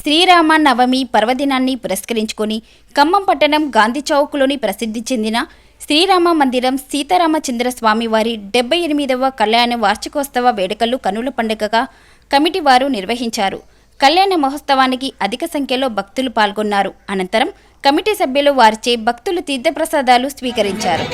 శ్రీరామ నవమి పర్వదినాన్ని పురస్కరించుకొని ఖమ్మం పట్టణం గాంధీ చౌక్లోని ప్రసిద్ధి చెందిన శ్రీరామ మందిరం సీతారామచంద్ర స్వామి వారి డెబ్బై ఎనిమిదవ కళ్యాణ వార్షికోత్సవ వేడుకలు కనుల పండుగగా కమిటీ వారు నిర్వహించారు. కళ్యాణ మహోత్సవానికి అధిక సంఖ్యలో భక్తులు పాల్గొన్నారు. అనంతరం కమిటీ సభ్యులు వారిచే భక్తులు తీర్థప్రసాదాలు స్వీకరించారు.